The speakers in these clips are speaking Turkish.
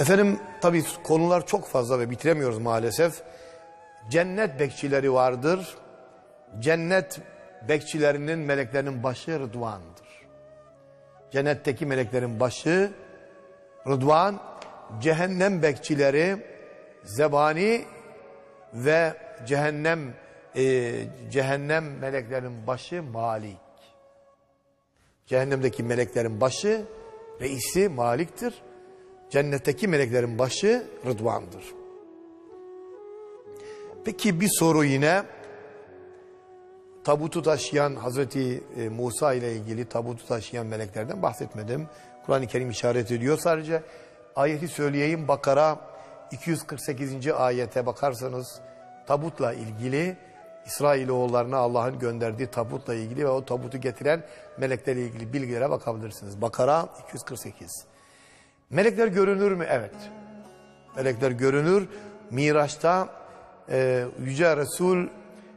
Efendim tabii konular çok fazla ve bitiremiyoruz maalesef. Cennet bekçileri vardır. Cennet bekçilerinin meleklerinin başı Rıdvan'dır. Cennetteki meleklerin başı Rıdvan, cehennem bekçileri zebani ve cehennem e, cehennem meleklerin başı Malik. Cehennemdeki meleklerin başı reisi Malik'tir. Cennetteki meleklerin başı Rıdvan'dır. Peki bir soru yine tabutu taşıyan Hazreti e, Musa ile ilgili tabutu taşıyan meleklerden bahsetmedim. Kur'an-ı Kerim işaret ediyor sadece. Ayeti söyleyeyim Bakara 248. ayete bakarsanız tabutla ilgili İsrailoğullarına Allah'ın gönderdiği tabutla ilgili ve o tabutu getiren meleklerle ilgili bilgilere bakabilirsiniz. Bakara 248. Melekler görünür mü? Evet. Melekler görünür. Miraç'ta e, Yüce Resul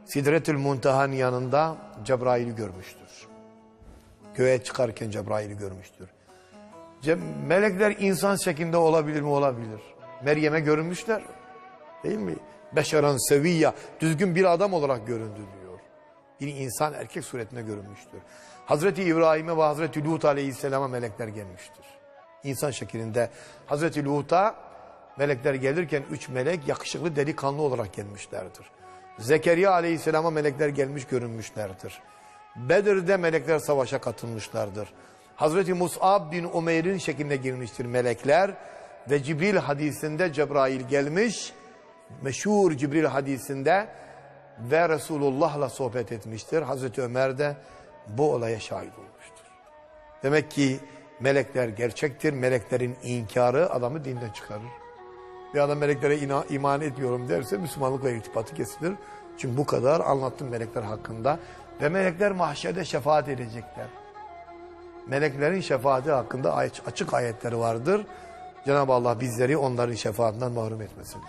Sidretül Muntaha'nın yanında Cebrail'i görmüştür. Göğe çıkarken Cebrail'i görmüştür. Ce melekler insan şeklinde olabilir mi? Olabilir. Meryem'e görünmüşler. Değil mi? Beşeran seviyya, düzgün bir adam olarak göründü diyor. Bir insan erkek suretinde görünmüştür. Hazreti İbrahim'e ve Hazreti Lut aleyhisselama melekler gelmiştir. İnsan şeklinde. Hazreti Lut'a melekler gelirken üç melek yakışıklı delikanlı olarak gelmişlerdir. Zekeriya aleyhisselama melekler gelmiş görünmüşlerdir. Bedir'de melekler savaşa katılmışlardır. Hazreti Mus'ab bin Umeyr'in şeklinde girmiştir melekler. Ve Cibril hadisinde Cebrail gelmiş. Meşhur Cibril hadisinde ve Resulullah'la sohbet etmiştir. Hazreti Ömer de bu olaya şahit olmuştur. Demek ki melekler gerçektir. Meleklerin inkarı adamı dinden çıkarır. Bir adam meleklere ina, iman etmiyorum derse Müslümanlıkla irtibatı kesilir. Çünkü bu kadar anlattım melekler hakkında. Ve melekler mahşerde şefaat edecekler. Meleklerin şefaati hakkında açık ayetleri vardır. Cenab-ı Allah bizleri onların şefaatinden mahrum etmesin.